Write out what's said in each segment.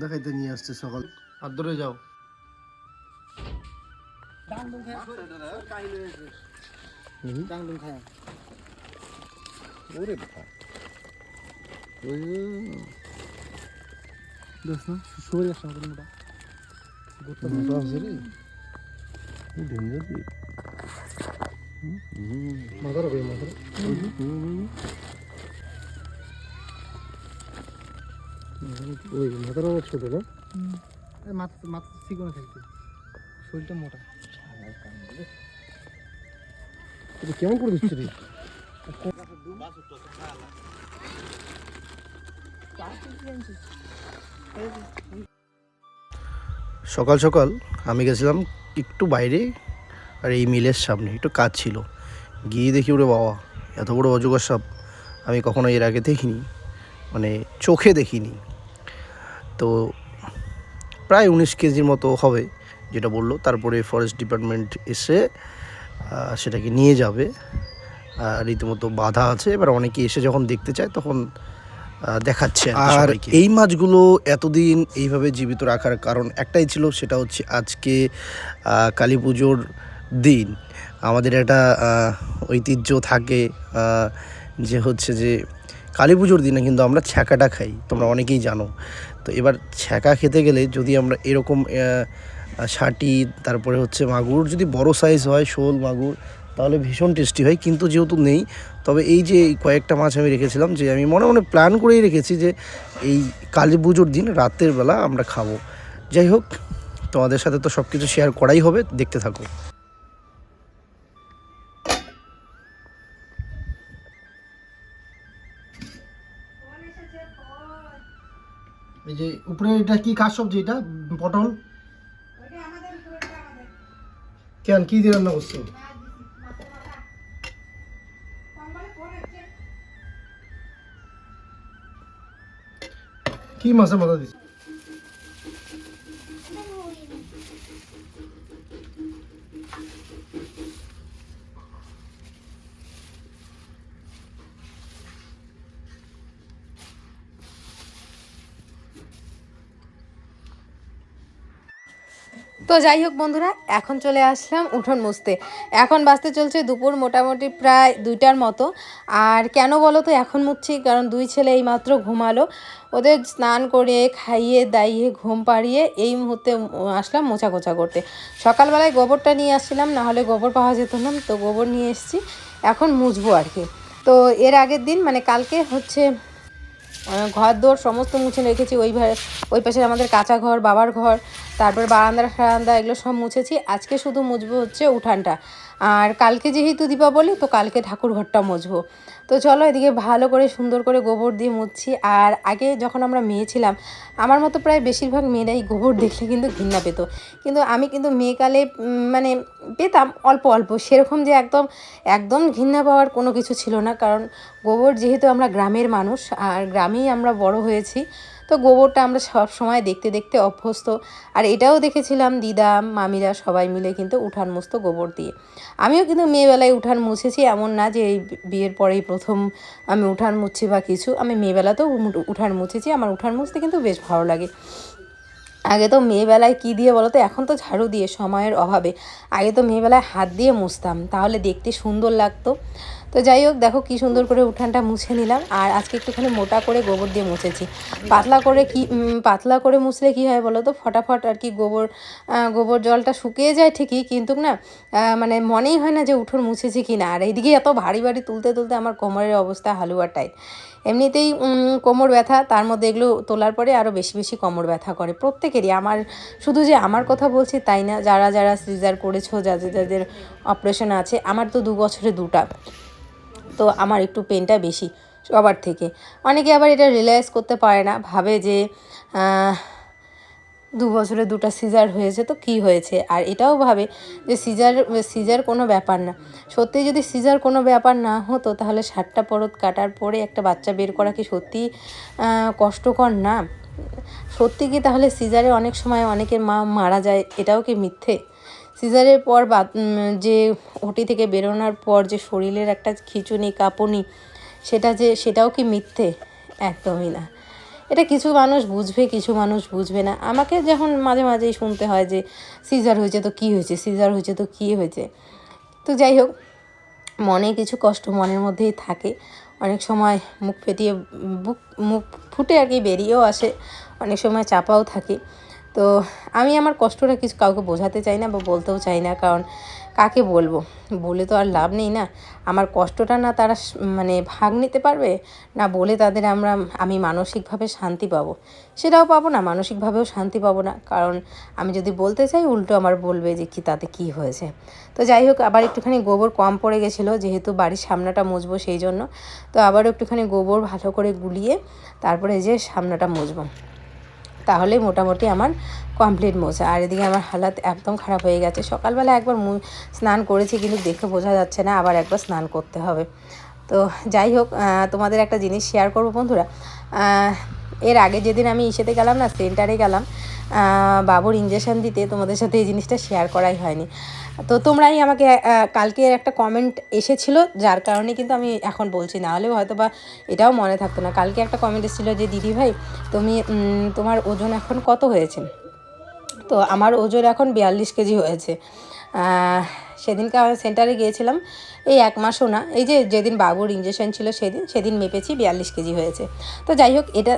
দেখাইতে নিয়ে আসছে সকাল। হাত ধরে যাও। ওরে বাবা। দোস্ত সরে আসছে আমাদের মোটা। মোটা আছে রে। ডেঞ্জার রে মাথার হবে মাথার ওই মাথার অনেক ছোট না? মাথা মাথা চিকনে থাকবে। শরীরটা মোটা। কেমন করে দিচ্ছে রে? সকাল সকাল আমি গেছিলাম একটু বাইরে আর এই মিলের সামনে একটু কাজ ছিল। গিয়ে দেখি ওরে বাবা এত বড় অজগর সাপ। আমি কখনো এর আগে দেখিনি। মানে চোখে দেখিনি। তো প্রায় উনিশ কেজির মতো হবে যেটা বলল। তারপরে ফরেস্ট ডিপার্টমেন্ট এসে সেটাকে নিয়ে যাবে। আর রীতিমতো বাধা আছে। এবার অনেকে এসে যখন দেখতে চায় তখন দেখাচ্ছে আর এই মাছগুলো এতদিন এইভাবে জীবিত রাখার কারণ একটাই ছিল সেটা হচ্ছে আজকে কালী পুজোর দিন। আমাদের একটা ঐতিহ্য থাকে যে হচ্ছে যে কালী পুজোর দিনে কিন্তু আমরা ছ্যাঁকাটা খাই। তোমরা অনেকেই জানো। তো এবার ছ্যাঁকা খেতে গেলে যদি আমরা এরকম ষাটি তারপরে হচ্ছে মাগুর, যদি বড় সাইজ হয়, শোল মাগুর, তাহলে ভীষণ টেস্টি হয়, কিন্তু যেহেতু নেই, তবে এই যে কয়েকটা মাছ আমি রেখেছিলাম, যে আমি মনে মনে প্ল্যান করেই রেখেছি যে এই কালী পুজোর দিন রাতের বেলা আমরা খাব। যাই হোক, তোমাদের সাথে তো সব কিছু শেয়ার করাই হবে, দেখতে থাকো। এই যে উপরে এটা কি কাজ সবজি এটা? পটল? কেন, কি দিয়ে রান্না করছ? কি মাছের মাথা দিচ্ছ? তো যাই হোক বন্ধুরা, এখন চলে আসলাম উঠোন মুছতে। এখন বাজতে চলছে দুপুর মোটামুটি প্রায় দুইটার মতো। আর কেন বলো তো, এখন মুছছি কারণ দুই ছেলে এইমাত্র ঘুমালো। ওদের স্নান করে, খাইয়ে, দাইয়ে, ঘুম পাড়িয়ে এই মুহূর্তে আসলাম মোছা কোচা করতে। সকালবেলায় গোবরটা নিয়ে আসছিলাম না হলে গোবর পাওয়া যেত না, তো গোবর নিয়ে এসেছি। এখন মুছবো আর কি। তো এর আগের দিন মানে কালকে হচ্ছে ঘর দোর সমস্ত মুছে রেখেছি, ওই ওই পাশে আমাদের কাঁচা ঘর, বাবার ঘর। তারপর বারান্দা ফারান্দা এগুলো সব মুছেছি। আজকে শুধু মুছবো হচ্ছে উঠানটা। আর কালকে যেহেতু দীপাবলি, তো কালকে ঠাকুর ঘরটা মুছবো। তো চলো এদিকে ভালো করে সুন্দর করে গোবর দিয়ে মুছছি। আর আগে যখন আমরা মেয়ে ছিলাম, আমার মতো প্রায় বেশিরভাগ মেয়েরাই গোবর দেখলে কিন্তু ঘৃণা পেত। কিন্তু আমি কিন্তু মেয়েকালে মানে পেতাম অল্প অল্প। সেরকম যে একদম একদম ঘৃণা পাওয়ার কোনো কিছু ছিল না। কারণ গোবর যেহেতু আমরা গ্রামের মানুষ, আর গ্রামেই আমরা বড় হয়েছি তো গোবরটা আমরা সব সময় দেখতে দেখতে অভ্যস্ত। আর এটাও দেখেছিলাম দিদা, মামিরা সবাই মিলে কিন্তু উঠান মুছতো গোবর দিয়ে। আমিও কিন্তু মেয়েবেলায় উঠান মুছেছি, এমন না যে এই বিয়ের পরেই প্রথম আমি উঠান মুছছি বা কিছু। আমি মেয়েবেলাতেও উঠান মুছেছি, আমার উঠান মুছতে কিন্তু বেশ ভালো লাগে। আগে তো মেয়েবেলায় কী দিয়ে বলো তো এখন তো ঝাড়ু দিয়ে সময়ের অভাবে। আগে তো মেয়েবেলায় হাত দিয়ে মুছতাম, তাহলে দেখতে সুন্দর লাগতো। তো যাই হোক, দেখো কি সুন্দর করে উঠানটা মুছে নিলাম, আর আজকে একটুখানি মোটা করে গোবর দিয়ে মুছেছি। পাতলা করে কি পাতলা করে মুছলে কি হয় বলো তো? ফটাফট আর কি গোবর গোবর জলটা শুকিয়ে যায় ঠিকই, কিন্তু না মানে মনেই হয় না যে উঠোন মুছেছি কি না আর এইদিকে এত ভারী ভারী তুলতে তুলতে আমার কোমরের অবস্থা হালুয়ার টাইট। এমনিতেই কোমর ব্যথা, তার মধ্যে এগুলো তোলার পরে আরও বেশি বেশি কোমর ব্যথা করে প্রত্যেকেরই। আমার, শুধু যে আমার কথা বলছি তাই না, যারা যারা সিজার করেছ, যাদের যাদের অপারেশন আছে, আমার তো দু বছরে দুটা। তো আমার একটু পেনটা বেশি সবার থেকে। অনেকে আবার এটা রিয়েলাইজ করতে পারে না, ভাবে যে দু বছরে দুটো সিজার হয়েছে তো কি হয়েছে? আর এটাও ভাবে যে সিজার সিজার কোনো ব্যাপার না। সত্যি যদি সিজার কোনো ব্যাপার না হতো, তাহলে ষাটটা পরত কাটার পরে একটা বাচ্চা বের করা কি সত্যি কষ্টকর না? সত্যি কি তাহলে সিজারে অনেক সময় অনেকের মা মারা যায়, এটাও কি মিথ্যে? সিজারের পর যে ওটি থেকে বেরোনোর পর যে শরীরের একটা খিঁচুনি, কাঁপুনি, সেটা যে, সেটাও কি মিথ্যে? একদমই না। এটা কিছু মানুষ বুঝবে, কিছু মানুষ বুঝবে না। আমাকে যখন মাঝে মাঝেই শুনতে হয় যে, সিজার হয়েছে তো কী হয়েছে, সিজার হয়েছে তো কী হয়েছে? তো যাই হোক, মনে কিছু কষ্ট মনের মধ্যেই থাকে। অনেক সময় মুখ ফেটিয়ে বুক, মুখ ফুটে আর কি বেরিয়েও আসে। অনেক সময় চাপাও থাকে। তো আমি আমার কষ্টটা কিছু কাউকে বোঝাতে চাই না বা বলতেও চাই না, কারণ কাকে বলব? বলে তো আর লাভ নেই না। আমার কষ্টটা না তারা মানে ভাগ নিতে পারবে, না বলে তাদের আমরা, আমি মানসিকভাবে শান্তি পাবো। সেটাও পাবো না, মানসিকভাবেও শান্তি পাবো না। কারণ আমি যদি বলতে চাই, উল্টো আমার বলবে যে, কি তাতে কি হয়েছে? তো যাই হোক, আবার একটুখানি গোবর কম পড়ে গেছিল, যেহেতু বাড়ির সামনাটা মুছবো সেই জন্য। তো আবার একটুখানি গোবর ভালো করে গুলিয়ে, তারপরে যে সামনাটা মুছবো। তাহলে মোটামুটি আমার কমপ্লিট মোছা আর এদিকে আমার হালাত একদম খারাপ হয়ে গেছে। সকালবেলা একবার স্নান করেছি কিন্তু দেখে বোঝা যাচ্ছে না, আবার একবার স্নান করতে হবে। তো যাই হোক তোমাদের একটা জিনিস শেয়ার করব বন্ধুরা। এর আগে যেদিন আমি ইসেতে গেলাম না, সেন্টারে গেলাম বাবুর ইঞ্জেকশন দিতে, তোমাদের সাথে এই জিনিসটা শেয়ার করাই হয়নি। তো তোমরাই আমাকে কালকে একটা কমেন্ট এসেছিল, যার কারণে কিন্তু আমি এখন বলছি, না হলেও হয়তো বা এটাও মনে থাকতো না। কালকে একটা কমেন্ট এসেছিল যে, দিদি ভাই, তুমি তোমার ওজন এখন কত হয়েছে? তো আমার ওজন এখন বিয়াল্লিশ কেজি হয়েছে। সেদিনকে আমি সেন্টারে গিয়েছিলাম, এই এক মাসও না, এই যে যেদিন বাবুর ইঞ্জেকশন ছিল সেদিন সেদিন মেপেছি বিয়াল্লিশ কেজি হয়েছে। তো যাই হোক, এটা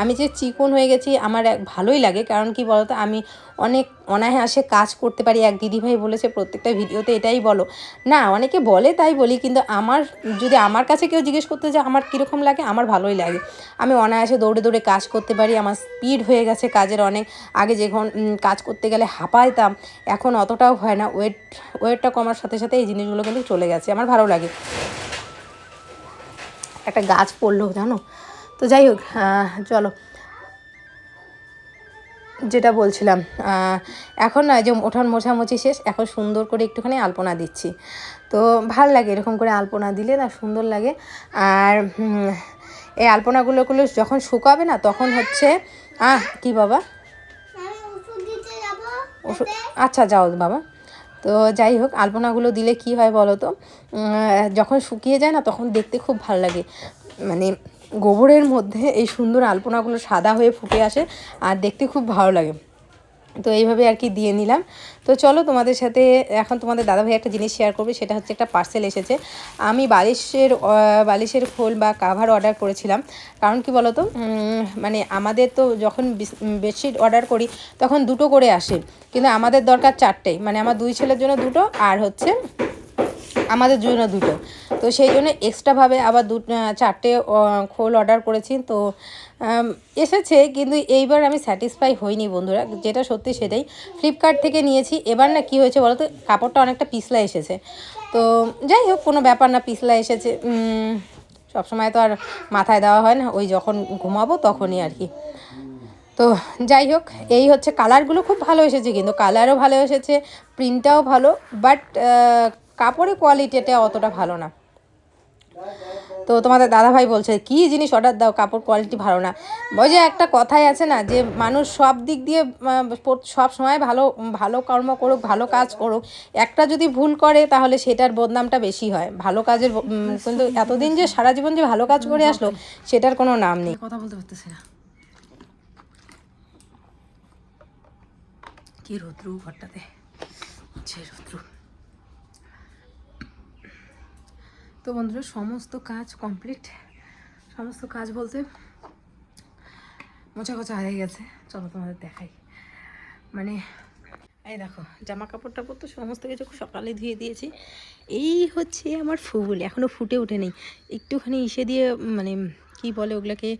আমি যে চিকন হয়ে গেছি আমার এক ভালোই লাগে, কারণ কি বলতো, আমি অনেক অনায়াসে কাজ করতে পারি, এক দিদিভাই বলেছে প্রত্যেকটা ভিডিওতে এটাই বলো। না, অনেকে বলে তাই বলি, কিন্তু আমার, যদি আমার কাছে কেউ জিজ্ঞেস করতে যে আমার কীরকম লাগে, আমার ভালোই লাগে। আমি অনায়াসে দৌড়ে দৌড়ে কাজ করতে পারি, আমার স্পিড হয়ে গেছে কাজের অনেক, আগে যখন কাজ করতে গেলে হাঁপাইতাম, এখন অতটাও হয় না, ওয়েট ওয়েট ওয়েটটা কমার সাথে সাথে এই জিনিসগুলো কিন্তু চলে গেছে। আমার ভালো লাগে। একটা গাছ পড়ল জানো? তো যাই হোক চলো। যেটা বলছিলাম এখন না যে ওঠান মোছামুছি শেষ এখন সুন্দর করে একটুখানি আলপনা দিচ্ছি। তো ভালো লাগে এরকম করে আলপনা দিলে না সুন্দর লাগে। আর এই আলপনাগুলোগুলো যখন শুকাবে না তখন হচ্ছে আহ কি বাবা? আচ্ছা যাও বাবা। তো যাই হোক, আলপনাগুলো দিলে কি হয় বলো তো যখন শুকিয়ে যায় না, তখন দেখতে খুব ভালো লাগে। মানে গোবরের মধ্যে এই সুন্দর আলপনাগুলো সাদা হয়ে ফুটে আসে, আর দেখতে খুব ভালো লাগে। তো এইভাবে আর কি দিয়ে নিলাম। তো চলো তোমাদের সাথে এখন তোমাদের দাদাভাই একটা জিনিস শেয়ার করবে, সেটা হচ্ছে একটা পার্সেল এসেছে। আমি বালিশের বালিশের খোল বা কাভার অর্ডার করেছিলাম। কারণ কি বলো তো মানে আমাদের তো যখন বেডশিট অর্ডার করি, তখন দুটো করে আসে। কিন্তু আমাদের দরকার চারটেই মানে আমার দুই ছেলের জন্য দুটো, আর হচ্ছে আমাদের জন্য দুটো। তো সেই জন্য এক্সট্রাভাবে আবার দু চারটে খোল অর্ডার করেছি। তো এসেছে, কিন্তু এইবার আমি স্যাটিসফাই হইনি বন্ধুরা। যেটা সত্যি সেটাই। ফ্লিপকার্ট থেকে নিয়েছি। এবার না কি হয়েছে বলো তো কাপড়টা অনেকটা পিছলা এসেছে। তো যাই হোক, কোনো ব্যাপার না, পিছলা এসেছে। সবসময় তো আর মাথায় দেওয়া হয় না। ওই যখন ঘুমাবো তখনই আর কি। তো যাই হোক, এই হচ্ছে কালারগুলো খুব ভালো এসেছে, কিন্তু কালারও ভালো এসেছে প্রিন্টটাও ভালো বাট কাপড়ের কোয়ালিটিটা অতটা ভালো না। তো তোমাদের দাদাভাই বলছে, কি জিনিস অর্ডার দাও? কাপড় কোয়ালিটি ভালো না। ওই যে একটা কথাই আছে না, যে মানুষ সব দিক দিয়ে সব সময় ভালো ভালো কর্ম করুক, ভালো কাজ করুক। একটা যদি ভুল করে, তাহলে সেটার বদনামটা বেশি হয়। ভালো কাজের কিন্তু এতদিন যে সারা জীবন যে ভালো কাজ করে আসলো, সেটার কোনো নাম নেই। কথা বলতে পারতেছি না। কি রৌদ্রু ঘরটাতে? যে রৌদ্রু। তো বন্ধুরা, সমস্ত কাজ কমপ্লিট সমস্ত কাজ বলতে মোছা কোচা হয়ে গেছে। চলো তোমাদের দেখাই। মানে এই দেখো, জামা কাপড় টাপড় তো সমস্ত কিছু সকালে ধুয়ে দিয়েছি। এই হচ্ছে আমার ফুল এখনও ফুটে ওঠে নেই একটুখানি ইসে দিয়ে মানে কি বলে ওগুলোকে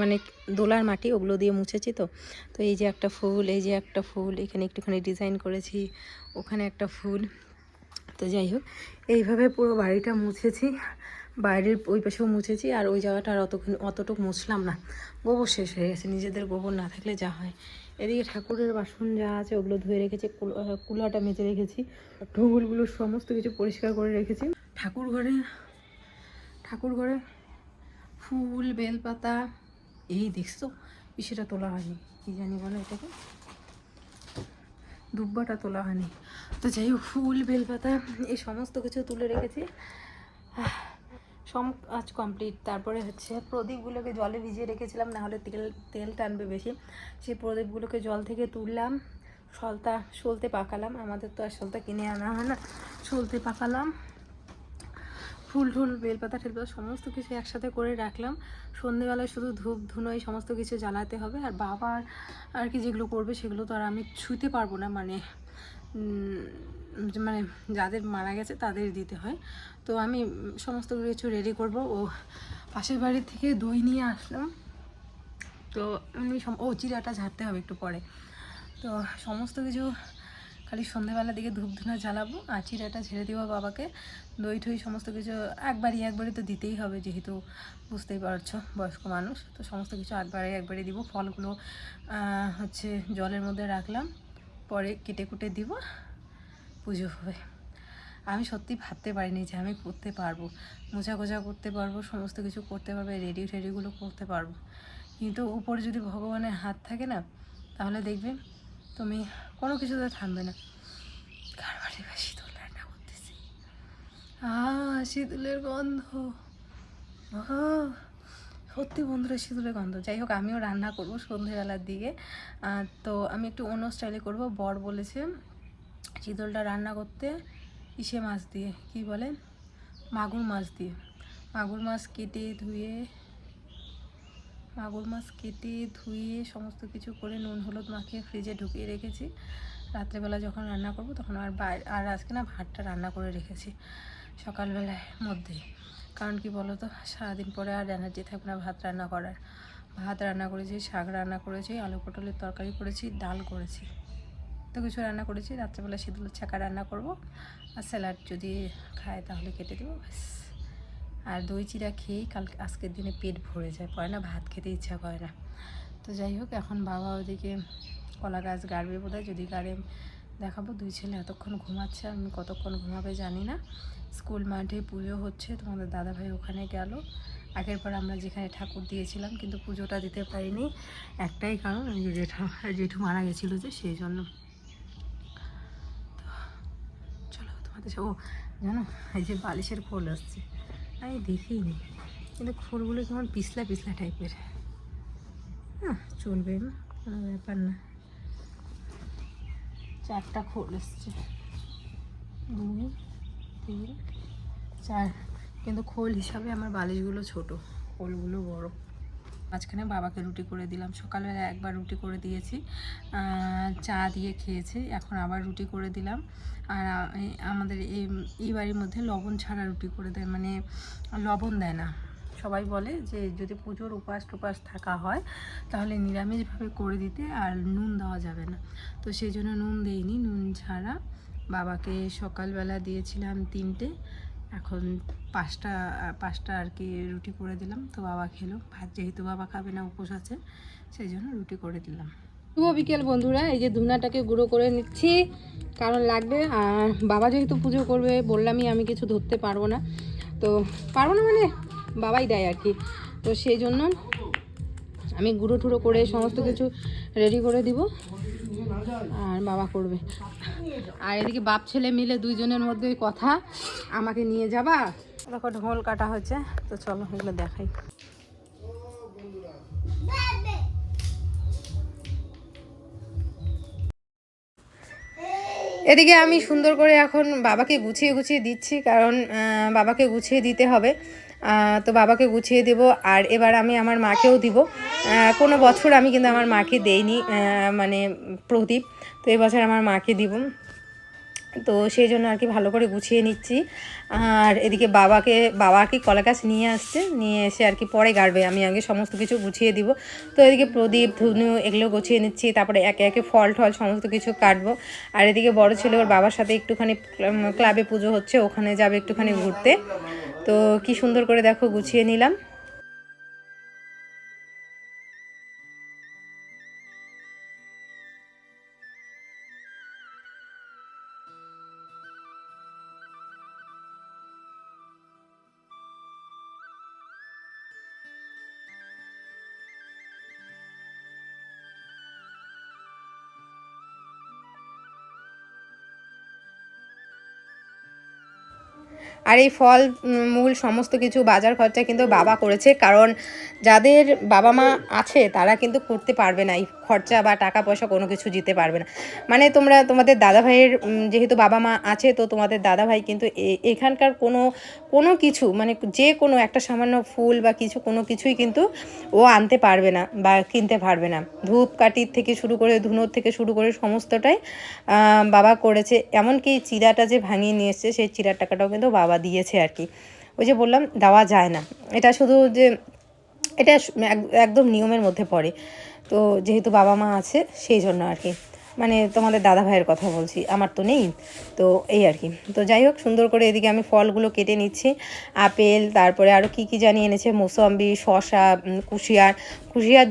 মানে দোলার মাটি ওগুলো দিয়ে মুছেছি তো। তো এই যে একটা ফুল, এই যে একটা ফুল, এখানে একটুখানি ডিজাইন করেছি। ওখানে একটা ফুল। তো যাই হোক, এইভাবে পুরো বাড়িটা মুছেছি, বাইরের ওই পাশেও মুছেছি, আর ওই জায়গাটা আর অতক্ষণ, অতটুকু মুছলাম না। গোবর শেষ হয়ে গেছে, নিজেদের গোবর না থাকলে যা হয়। এদিকে ঠাকুরের বাসন যা আছে, ওগুলো ধুয়ে রেখেছি, কুল- কুলাটা মেজে রেখেছি ঢোলগুলো সমস্ত কিছু পরিষ্কার করে রেখেছি। ঠাকুর ঘরে ঠাকুর ঘরে ফুল, বেলপাতা, এই দেখছ সেটা তোলা হয়নি, কি জানি বলো এটাকে। দুব্বাটা তোলা হয়নি। তো যাই হোক, ফুল, বেলপাতা, এই সমস্ত কিছু তুলে রেখেছি। সম, আজ কমপ্লিট তারপরে হচ্ছে প্রদীপগুলোকে জলে ভিজিয়ে রেখেছিলাম, না হলে তেল তেল টানবে বেশি। সেই প্রদীপগুলোকে জল থেকে তুললাম সলতা সলতে পাকালাম। আমাদের তো আর সলতা কিনে আনা হয় না সলতে পাকালাম। ফুল টুল বেলপাতা টেলপাতা সমস্ত কিছু একসাথে করে রাখলাম। সন্ধেবেলায় শুধু ধূপ, ধুনো এই সমস্ত কিছু জ্বালাতে হবে। আর বাবার আর কি যেগুলো করবে সেগুলো তো আর আমি ছুঁতে পারব না মানে মানে যাদের মারা গেছে তাদের দিতে হয়। তো আমি সমস্ত কিছু রেডি করব। ও পাশের বাড়ি থেকে দই নিয়ে আসলাম। তো এমনি ও চিরাটা ঝাড়তে হবে একটু পরে। তো সমস্ত কিছু খালি সন্ধেবেলার দিকে ধূপ ধুনা জ্বালাবো আর ঝেড়ে দেবো বাবাকে। দই ঠই সমস্ত কিছু একবারই একবারই তো দিতেই হবে যেহেতু বুঝতেই পারছ বয়স্ক মানুষ, তো সমস্ত কিছু একবারে একবারে দিব। ফলগুলো হচ্ছে জলের মধ্যে রাখলাম, পরে কেটে কুটে দিব, পুজো হবে। আমি সত্যি ভাবতে পারিনি যে আমি করতে পারব। মোছা গোছা করতে পারব, সমস্ত কিছু করতে পারব, রেডি টেডিগুলো করতে পারব। কিন্তু উপরে যদি ভগবানের হাত থাকে না, তাহলে দেখবে তুমি কোনো কিছুতে থামবে না। কার বা শীতল রান্না করতেছি? আহ শীতলের গন্ধ। সত্যি বন্ধুরা, শীতলের গন্ধ। যাই হোক, আমিও রান্না করব সন্ধেবেলার দিকে। তো আমি একটু অন্য স্টাইলে করব। বর বলেছে শীতলটা রান্না করতে ইসে মাছ দিয়ে, কি বলে? মাগুর মাছ দিয়ে। মাগুর মাছ কেটে ধুয়ে মাগুর মাছ কেটে, ধুয়ে, সমস্ত কিছু করে নুন, হলুদ মাখিয়ে ফ্রিজে ঢুকিয়ে রেখেছি। রাত্রেবেলা যখন রান্না করব তখন আর বাইরে আর আজকে না ভাতটা রান্না করে রেখেছি সকালবেলায় মধ্যে কারণ কি বলো তো সারাদিন পরে আর এনার্জি থাকবে না ভাত রান্না করার। ভাত রান্না করেছি, শাক রান্না করেছি, আলু পটলের তরকারি করেছি, ডাল করেছি। তো কিছু রান্না করেছি, রাত্রেবেলা শীতলের ছাকা রান্না করব। আর স্যালাড যদি খায় তাহলে কেটে দেবো, ব্যাস। আর দই চিরা খেয়েই কাল, আজকের দিনে পেট ভরে যায়। পরে না ভাত খেতে ইচ্ছা করে না। তো যাই হোক, এখন বাবা ওদিকে কলা গাছ গাড়বে বোধ যদি গাড়ে, দেখাবো দুই ছেলে এতক্ষণ ঘুমাচ্ছে, আমি কতক্ষণ ঘুমাবে জানি না। স্কুল মাঠে পুজো হচ্ছে, তোমাদের দাদাভাই ওখানে গেল। আগের পর আমরা যেখানে ঠাকুর দিয়েছিলাম, কিন্তু পুজোটা দিতে পারিনি। একটাই কারণ জেঠা, জেঠু মারা গেছিল যে, সেই জন্য। তো, চলো তোমাদের ও, জানো, এই যে বালিশের খোল আসছে। আমি দেখিনি। কিন্তু খোলগুলো কেমন পিছলা পিছলা টাইপের। হ্যাঁ চলবে কোনো ব্যাপার না। চারটা খোল এসছে। দুই, তিন, চার। কিন্তু খোল হিসাবে আমার বালিশগুলো ছোট, খোলগুলো বড়। মাঝখানে বাবাকে রুটি করে দিলাম। সকালবেলা একবার রুটি করে দিয়েছি। চা দিয়ে খেয়েছি, এখন আবার রুটি করে দিলাম। আর আমাদের এই এই বাড়ির মধ্যে লবণ ছাড়া রুটি করে দেয় মানে লবণ দেয় না। সবাই বলে যে, যদি পুজোর উপাস টুপাস থাকা হয়, তাহলে নিরামিষভাবে করে দিতে আর নুন দেওয়া যাবে না। তো সেই জন্য নুন দেইনি, নুন ছাড়া বাবাকে সকালবেলা দিয়েছিলাম তিনটে। এখন পাঁচটা পাঁচটা আর কি রুটি করে দিলাম। তো বাবা খেলো। ভাত যেহেতু বাবা খাবে না, উপোস আছে, সেই জন্য রুটি করে দিলাম। শুভ বিকেল বন্ধুরা, এই যে ধুনাটাকে গুঁড়ো করে নিচ্ছি, কারণ লাগবে। আর বাবা যেহেতু পুজো করবে, বললামই আমি কিছু ধরতে পারব না। তো পারব না মানে বাবাই দেয় আর কি। তো সেই জন্য আমি গুঁড়ো টুড়ো করে সমস্ত কিছু রেডি করে দিব। আর বাবা করবে। আর এদিকে বাপ ছেলে মিলে দুইজনের মধ্যে কথা, আমাকে নিয়ে যাবা? দেখো, ঢোল কাটা হচ্ছে তো চলো এগুলো দেখাই। এদিকে আমি সুন্দর করে এখন বাবাকে গুছিয়ে গুছিয়ে দিচ্ছি, কারণ বাবাকে গুছিয়ে দিতে হবে। তো বাবাকে গুছিয়ে দেব, আর এবার আমি আমার মাকেও দিব। কোনো বছর আমি কিন্তু আমার মাকে দেইনি মানে প্রদীপ। তো এবছর আমার মাকে দিব। তো সেই জন্য আর কি ভালো করে গুছিয়ে নিচ্ছি। আর এদিকে বাবাকে, বাবা আর কি কলা গাছ নিয়ে আসছে, নিয়ে এসে আর কি পরে গাড়বে, আমি আগে সমস্ত কিছু গুছিয়ে দিব। তো এদিকে প্রদীপ, ধুনু এগুলো গুছিয়ে নিচ্ছি, তারপরে একে একে ফল টল সমস্ত কিছু কাটবো। আর এদিকে বড় ছেলে ওর বাবার সাথে একটুখানি ক্লাবে পুজো হচ্ছে, ওখানে যাবে একটুখানি ঘুরতে। তো কি সুন্দর করে দেখো, গুছিয়ে নিলাম। আর এই ফল মূল সমস্ত কিছু বাজার খরচা কিন্তু বাবা করেছে, কারণ যাদের বাবা মা আছে তারা কিন্তু করতে পারবে না এই খরচা বা টাকা পয়সা কোনো কিছু দিতে পারবে না। মানে তোমরা, তোমাদের দাদা ভাইয়ের যেহেতু বাবা মা আছে, তো তোমাদের দাদা ভাই কিন্তু এখানকার কোনো কোনো কিছু মানে যে কোনো একটা সামান্য ফুল বা কিছু, কোনো কিছুই কিন্তু ও আনতে পারবে না বা কিনতে পারবে না। ধূপ কাঠির থেকে শুরু করে ধুনোর থেকে শুরু করে সমস্তটাই বাবা করেছে। এমনকি চিরাটা যে ভাঙিয়ে নিয়ে এসছে, সেই চিরার টাকাটাও কিন্তু বাবা দিয়েছে আর কি। ওই যে বললাম, দেওয়া যায় না। এটা শুধু যে এটা এক- একদম নিয়মের মধ্যে পড়ে। তো যেহেতু বাবা মা আছে, সেই জন্য আর কি। মানে তোমাদের দাদা ভাইয়ের কথা বলছি, আমার তো নেই, তো এই আর কি। তো যাই হোক, সুন্দর করে এদিকে আমি ফলগুলো কেটে নিচ্ছি, আপেল, তারপরে আরও কী কী জানি এনেছে, মোসম্বি শশা কুশিয়ার। কুশিয়ার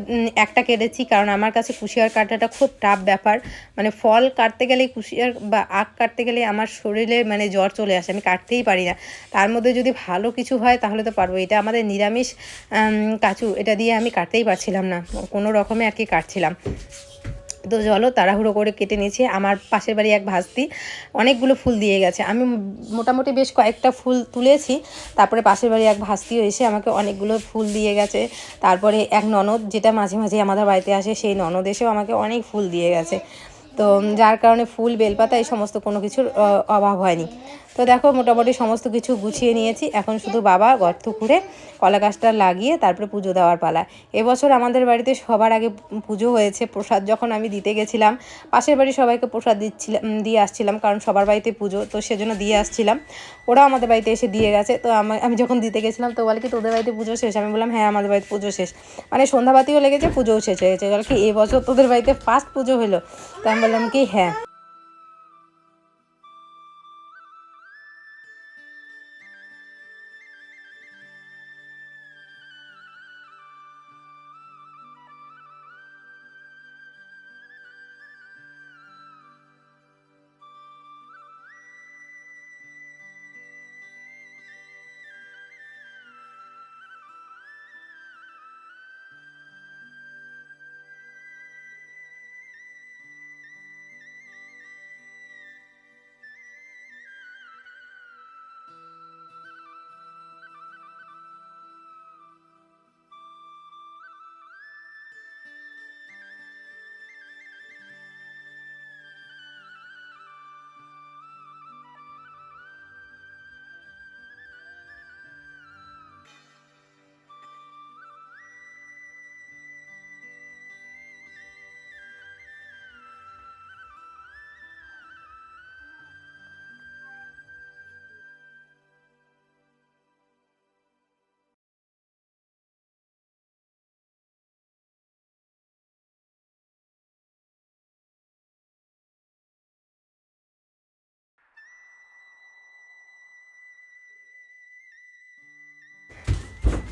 একটা কেটেছি, কারণ আমার কাছে কুশিয়ার কাটাটা খুব টাফ ব্যাপার। মানে ফল কাটতে গেলে কুশিয়ার বা আখ কাটতে গেলে আমার শরীরে মানে জ্বর চলে আসে, আমি কাটতেই পারি না। তার মধ্যে যদি ভালো কিছু হয়, তাহলে তো পারব। এটা আমাদের নিরামিষ কাচু, এটা দিয়ে আমি কাটতেই পারছিলাম না, কোনো রকমে আর কি কাটছিলাম। তো চলো তাড়াহুড়ো করে কেটে নিয়েছি। আমার পাশের বাড়ি এক ভাস্তি, অনেকগুলো ফুল দিয়ে গেছে। আমি মোটামুটি বেশ কয়েকটা ফুল তুলেছি। তারপরে পাশের বাড়ি এক ভাস্তিও এসে আমাকে অনেকগুলো ফুল দিয়ে গেছে। তারপরে এক ননদ যেটা মাঝে মাঝে আমাদের বাড়িতে আসে, সেই ননদ এসেও আমাকে অনেক ফুল দিয়ে গেছে। তো যার কারণে ফুল, বেলপাতা এই সমস্ত কোনো কিছুর অভাব হয়নি। তো দেখো, মোটামুটি সমস্ত কিছু গুছিয়ে নিয়েছি। এখন শুধু বাবা গর্ত খুঁড়ে কলা গাছটা লাগিয়ে তারপরে পুজো দেওয়ার পালা। এবছর আমাদের বাড়িতে সবার আগে পুজো হয়েছে। প্রসাদ যখন আমি দিতে গেছিলাম, পাশের বাড়ি সবাইকে প্রসাদ দিচ্ছিলাম দিয়ে আসছিলাম, কারণ সবার বাড়িতে পুজো, তো সেজন্য দিয়ে আসছিলাম। ওরাও আমাদের বাড়িতে এসে দিয়ে গেছে। তো আমা- আমি যখন দিতে গেছিলাম, তো বলে কি, তোদের বাড়িতে পুজো শেষ? আমি বললাম হ্যাঁ আমাদের বাড়িতে পুজো শেষ। মানে সন্ধ্যাবাতিও লেগেছে, পুজোও শেষ হয়ে গেছে। বলে কি, এবছর তোদের বাড়িতে ফার্স্ট পুজো হলো? তো আমি বললাম কি হ্যাঁ।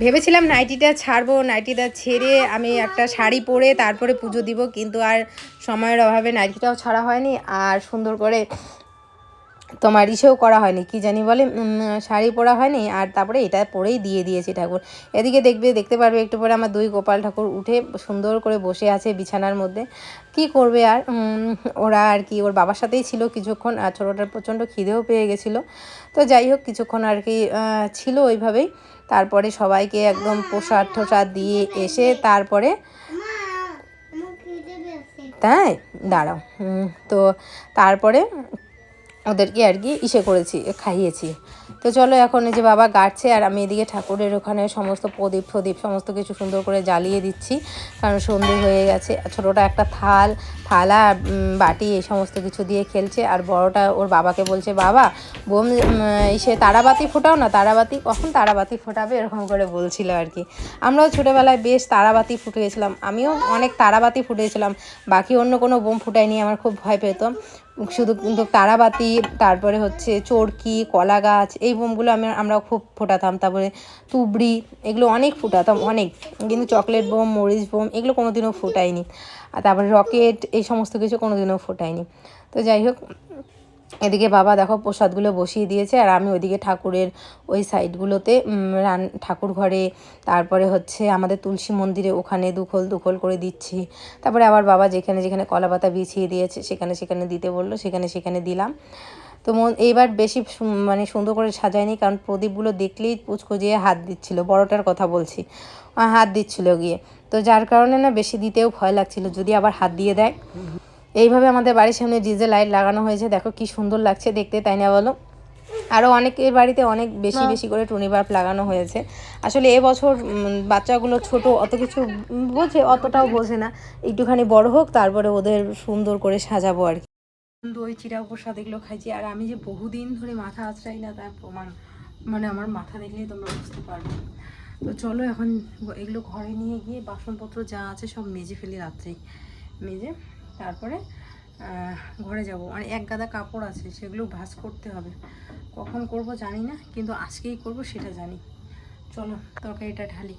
ভেবেছিলাম নাইটিটা ছাড়বো, নাইটিটা ছেড়ে আমি একটা শাড়ি পরে তারপরে পুজো দিব, কিন্তু আর সময়ের অভাবে নাইটিটাও ছাড়া হয়নি আর সুন্দর করে তোমার ইসেও করা হয়নি, কি জানি বলে শাড়ি পরা হয়নি আর তারপরে এটা পরেই দিয়ে দিয়েছি ঠাকুর। এদিকে দেখবে, দেখতে পারবে একটু পরে আমার দুই গোপাল ঠাকুর উঠে সুন্দর করে বসে আছে বিছানার মধ্যে। কি করবে আর ওরা আর কি, ওর বাবার সাথেই ছিল কিছুক্ষণ আর ছোটোটার প্রচণ্ড খিদেও পেয়ে গেছিল। তো যাই হোক, কিছুক্ষণ আর কি ছিল ওইভাবেই। তারপরে সবাইকে একদম প্রসাদ ঠোসাদ দিয়ে এসে তারপরে তাই? দাঁড়াও। তো তারপরে ওদেরকে আর কি ইসে করেছি, খাইয়েছি। তো চলো এখন যে বাবা গাড়ছে আর আমি এদিকে ঠাকুরের ওখানে সমস্ত প্রদীপ ফদীপ সমস্ত কিছু সুন্দর করে জ্বালিয়ে দিচ্ছি, কারণ সন্ধে হয়ে গেছে। ছোটোটা একটা থাল, থালা বাটি এই সমস্ত কিছু দিয়ে খেলছে আর বড়টা ওর বাবাকে বলছে, বাবা, বোম ইসে তারাবাতি ফোটাও না, তারাবাতি কখন তারাবাতি ফোটাবে? এরকম করে বলছিল আর কি। আমরাও ছোটোবেলায় বেশ তারাবাতি ফুটিয়েছিলাম আমিও অনেক তারাবাতি ফুটিয়েছিলাম বাকি অন্য কোনো বোম ফুটাইনি আমার খুব ভয় পেতাম শুধু কিন্তু তারাবাতি, তারপরে হচ্ছে চরকি কলা গাছ এই বোমগুলো আমি আমরা খুব ফোটাতাম। তারপরে তুবড়ি, এগুলো অনেক ফোটাতাম, অনেক। কিন্তু চকলেট বোম, মরিচ বোম, এগুলো কোনোদিনও ফোটাইনি। আর তারপরে রকেট, এই সমস্ত কিছু কোনোদিনও ফোটাইনি। তো যাই হোক এদিকে বাবা দেখো প্রসাদগুলো বসিয়ে দিয়েছে, আর আমি ওইদিকে ঠাকুরের ওই সাইডগুলোতে রান, ঠাকুর ঘরে, তারপরে হচ্ছে আমাদের তুলসী মন্দিরে ওখানে দুখোল দুখোল করে দিচ্ছি। তারপরে আবার বাবা যেখানে যেখানে কলা পাতা বিছিয়ে দিয়েছে, সেখানে সেখানে দিতে বলল, সেখানে সেখানে দিলাম। তো মন, এইবার বেশি মানে সুন্দর করে সাজায়নি, কারণ প্রদীপগুলো দেখলেই পুচকো দিয়ে হাত দিচ্ছিল, বড়টার কথা বলছি হাত দিচ্ছিল গিয়ে। তো যার কারণে না বেশি দিতেও ভয় লাগছিল, যদি আবার হাত দিয়ে দেয়। এইভাবে আমাদের বাড়ির সামনে ডিজে লাইট লাগানো হয়েছে। দেখো কি সুন্দর লাগছে দেখতে তাই না বলো? আরও অনেকের বাড়িতে অনেক বেশি বেশি করে টুনি বাল্ব লাগানো হয়েছে। আসলে এবছর বাচ্চাগুলো ছোট অত কিছু বোঝে অতটাও বোঝে না। একটুখানি বড় হোক তারপরে ওদের সুন্দর করে সাজাবো আর কি। দই চিরা প্রসাদ এগুলো খাইছি। আর আমি যে বহুদিন ধরে মাথা আঁচড়াই না তার প্রমাণ। মানে আমার মাথা দেখলেই তোমরা বুঝতে পারবে। তো চলো এখন এগুলো ঘরে নিয়ে গিয়ে বাসনপত্র যা আছে সব মেজে ফেলি রাত্রেই। মেজে তারপরে ঘরে যাব। মানে এক গাদা কাপড় আছে, সেগুলো ভাস করতে হবে। কখন করব জানি না, কিন্তু আজকেই করব সেটা জানি। চলো, তরকারিটা ঢালি।